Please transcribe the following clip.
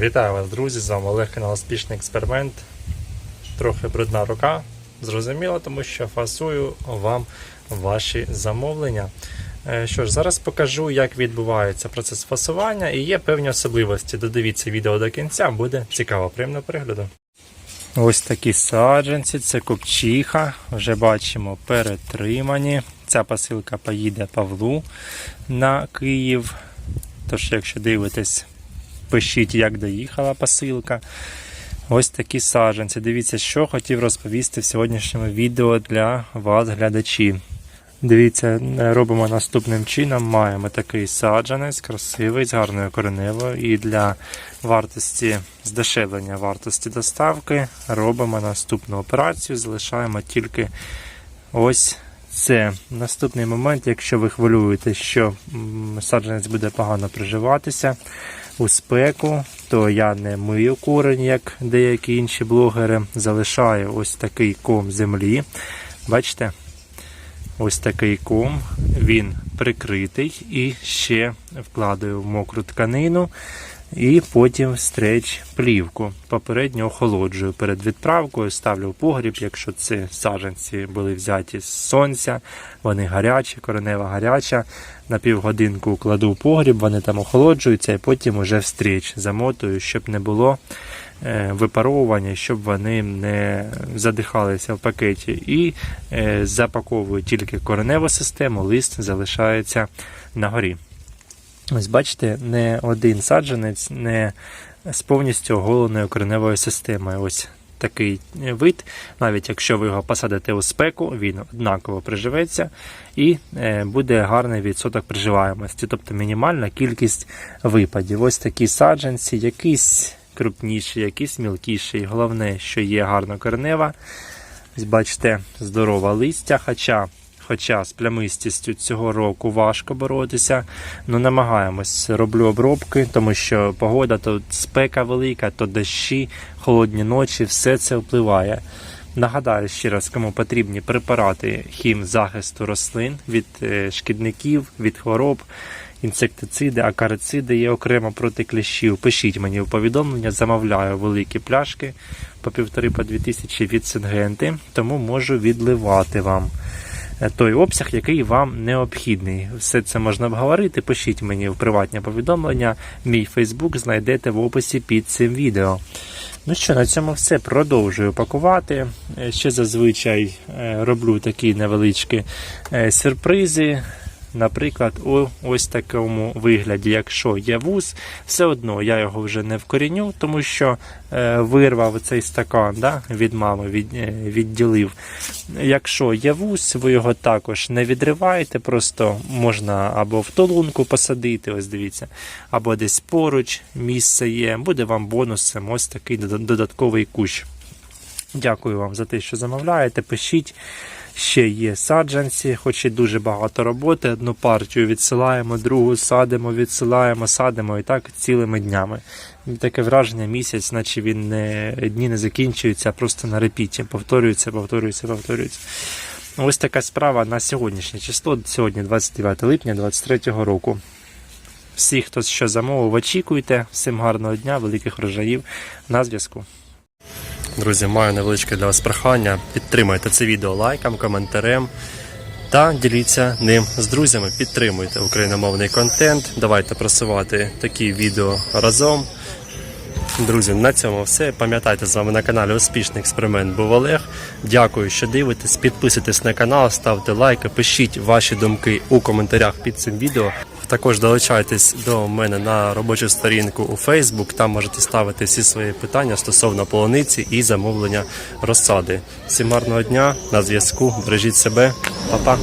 Вітаю вас, друзі! З вами Олег канал Успішний експеримент. Трохи брудна рука. Зрозуміло, тому що фасую вам ваші замовлення. Е, Що ж, зараз покажу, як відбувається процес фасування і є певні особливості. Додивіться відео до кінця, буде цікаво, приємного перегляду. Ось такі саджанці, це копчиха. Вже бачимо перетримані. Ця посилка поїде Павлу на Київ. Тож, якщо дивитесь, пишіть, як доїхала посилка. Ось такі саджанці. Дивіться, що хотів розповісти в сьогоднішньому відео для вас, глядачі. Дивіться, робимо наступним чином. Маємо такий саджанець, красивий, з гарною кореневою. І для вартості здешевлення вартості доставки робимо наступну операцію. Залишаємо тільки ось це. Наступний момент, якщо ви хвилюєте, що саджанець буде погано приживатися у спеку, то я не мию корень, як деякі інші блогери. Залишаю ось такий ком землі. Бачите? Ось такий ком, він прикритий і ще вкладаю в мокру тканину і потім стреч плівку. Попередньо охолоджую перед відправкою, ставлю в погріб, якщо це саджанці були взяті з сонця, вони гарячі, коренева гаряча. На півгодинку кладу в погріб, вони там охолоджуються і потім уже в стріч замотую, щоб не було е, випаровування, щоб вони не задихалися в пакеті. І е, запаковую тільки кореневу систему, лист залишається на горі. Ось бачите, не один саджанець не з повністю оголеною кореневою системою. Ось такий вид, навіть якщо ви його посадите у спеку, він однаково приживеться і е, буде гарний відсоток приживаємості, тобто мінімальна кількість випадів. Ось такі саджанці, якісь крупніші, якісь мілкіші. Головне, що є гарна коренева. Ось бачите, здорова листя, хоча Хоча з плямистістю цього року важко боротися, ну намагаємось. Роблю обробки, тому що погода то спека велика, то дощі, холодні ночі, все це впливає. Нагадаю ще раз, кому потрібні препарати хім захисту рослин від е, шкідників, від хвороб, інсектициди, акарициди є окремо проти кліщів. Пишіть мені в повідомлення, замовляю великі пляшки по півтори по дві тисячі від Сингенти, тому можу відливати вам той обсяг, який вам необхідний. Все це можна обговорити. Пишіть мені в приватні повідомлення. Мій Фейсбук знайдете в описі під цим відео. Ну що, на цьому все продовжую пакувати. Е, Ще зазвичай е, роблю такі невеличкі е, сюрпризи. Наприклад, у ось такому вигляді, якщо є вуз, все одно я його вже не вкоріню, тому що е, вирвав цей стакан да, від мами, від, е, відділив. Якщо є вуз, ви його також не відриваєте, просто можна або в толунку посадити, ось дивіться, або десь поруч місце є. Буде вам бонусом ось такий додатковий кущ. Дякую вам за те, що замовляєте. Пишіть. Ще є саджанці, хоч і дуже багато роботи. Одну партію відсилаємо, другу садимо, відсилаємо, садимо і так цілими днями. Таке враження місяць, наче він не дні не закінчуються, а просто на репіті. Повторюється, повторюється, повторюється. Ось така справа на сьогоднішнє число. Сьогодні 29 липня 2023 року. Всі, хто що замовив, очікуйте. Всім гарного дня, великих врожаїв на зв'язку. Друзі, маю невеличке для вас прохання. Підтримайте це відео лайком, коментарем та діліться ним з друзями. Підтримуйте україномовний контент. Давайте просувати такі відео разом. Друзі, на цьому все. Пам'ятайте, з вами на каналі Успішний експеримент був Олег. Дякую, що дивитесь. Підписуйтесь на канал, ставте лайки, пишіть ваші думки у коментарях під цим відео. Також долучайтесь до мене на робочу сторінку у Facebook. Там можете ставити всі свої питання стосовно полуниці і замовлення розсади. Всім гарного дня на зв'язку. Бережіть себе, Па-па.